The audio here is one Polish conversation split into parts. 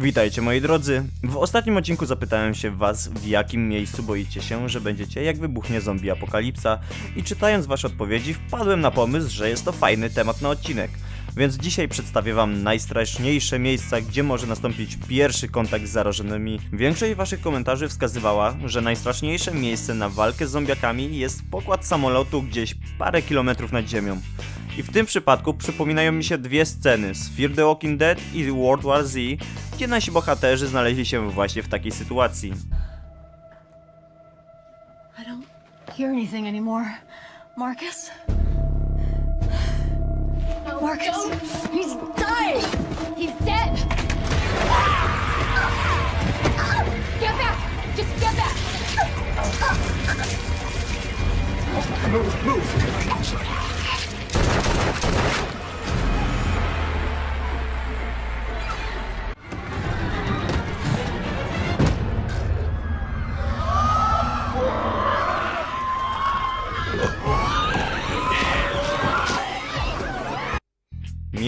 Witajcie moi drodzy. W ostatnim odcinku zapytałem się was, w jakim miejscu boicie się, że będziecie jak wybuchnie zombie apokalipsa i czytając wasze odpowiedzi wpadłem na pomysł, że jest to fajny temat na odcinek. Więc dzisiaj przedstawię wam najstraszniejsze miejsca, gdzie może nastąpić pierwszy kontakt z zarażonymi. Większość waszych komentarzy wskazywała, że najstraszniejsze miejsce na walkę z zombiakami jest pokład samolotu gdzieś parę kilometrów nad ziemią. I w tym przypadku przypominają mi się dwie sceny z Fear the Walking Dead i World War Z, gdzie nasi bohaterzy znaleźli się właśnie w takiej sytuacji. I don't hear anything anymore. Marcus? Marcus,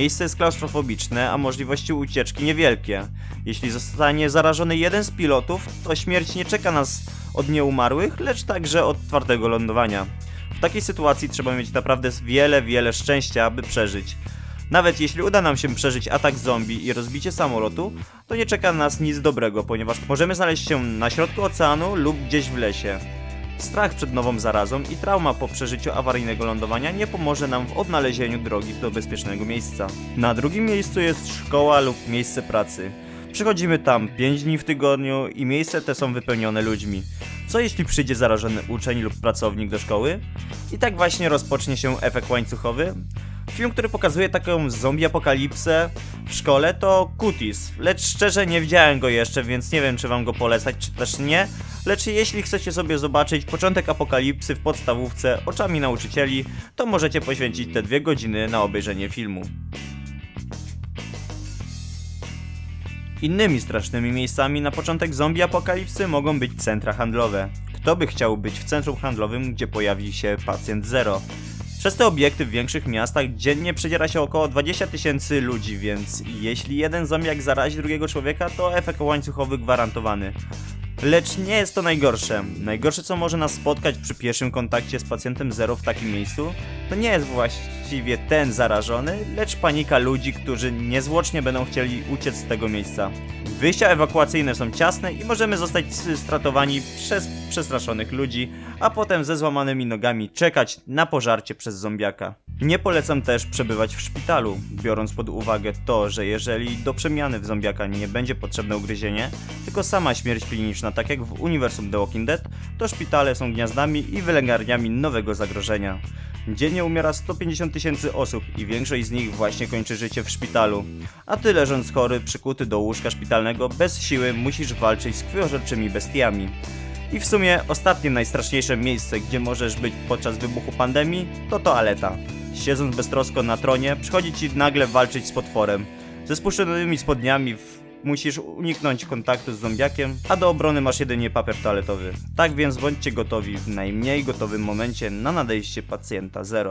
Miejsce jest klaustrofobiczne, a możliwości ucieczki niewielkie. Jeśli zostanie zarażony jeden z pilotów, to śmierć nie czeka nas od nieumarłych, lecz także od twardego lądowania. W takiej sytuacji trzeba mieć naprawdę wiele, wiele szczęścia, aby przeżyć. Nawet jeśli uda nam się przeżyć atak zombie i rozbicie samolotu, to nie czeka nas nic dobrego, ponieważ możemy znaleźć się na środku oceanu lub gdzieś w lesie. Strach przed nową zarazą i trauma po przeżyciu awaryjnego lądowania nie pomoże nam w odnalezieniu drogi do bezpiecznego miejsca. Na drugim miejscu jest szkoła lub miejsce pracy. Przychodzimy tam 5 dni w tygodniu i miejsce te są wypełnione ludźmi. Co jeśli przyjdzie zarażony uczeń lub pracownik do szkoły? I tak właśnie rozpocznie się efekt łańcuchowy. Film, który pokazuje taką zombie apokalipsę w szkole to Kutis, lecz szczerze nie widziałem go jeszcze, więc nie wiem czy wam go polecać czy też nie. Lecz jeśli chcecie sobie zobaczyć początek apokalipsy w podstawówce oczami nauczycieli, to możecie poświęcić te dwie godziny na obejrzenie filmu. Innymi strasznymi miejscami na początek zombie apokalipsy mogą być centra handlowe. Kto by chciał być w centrum handlowym, gdzie pojawi się pacjent zero? Przez te obiekty w większych miastach dziennie przedziera się około 20 tysięcy ludzi, więc jeśli jeden zombiak zarazi drugiego człowieka, to efekt łańcuchowy gwarantowany. Lecz nie jest to najgorsze. Najgorsze, co może nas spotkać przy pierwszym kontakcie z pacjentem zero w takim miejscu, to nie jest właściwie ten zarażony, lecz panika ludzi, którzy niezwłocznie będą chcieli uciec z tego miejsca. Wyjścia ewakuacyjne są ciasne i możemy zostać stratowani przez przestraszonych ludzi, a potem ze złamanymi nogami czekać na pożarcie przez zombiaka. Nie polecam też przebywać w szpitalu, biorąc pod uwagę to, że jeżeli do przemiany w zombiaka nie będzie potrzebne ugryzienie, tylko sama śmierć kliniczna, tak jak w uniwersum The Walking Dead, to szpitale są gniazdami i wylęgarniami nowego zagrożenia. Dziennie umiera 150 tysięcy osób i większość z nich właśnie kończy życie w szpitalu. A ty leżąc chory, przykuty do łóżka szpitalnego, bez siły musisz walczyć z krwiożerczymi bestiami. I w sumie ostatnie najstraszniejsze miejsce, gdzie możesz być podczas wybuchu pandemii, to toaleta. Siedząc beztrosko na tronie, przychodzi ci nagle walczyć z potworem. Ze spuszczonymi spodniami w... musisz uniknąć kontaktu z zombiakiem, a do obrony masz jedynie papier toaletowy. Tak więc bądźcie gotowi w najmniej gotowym momencie na nadejście pacjenta zero.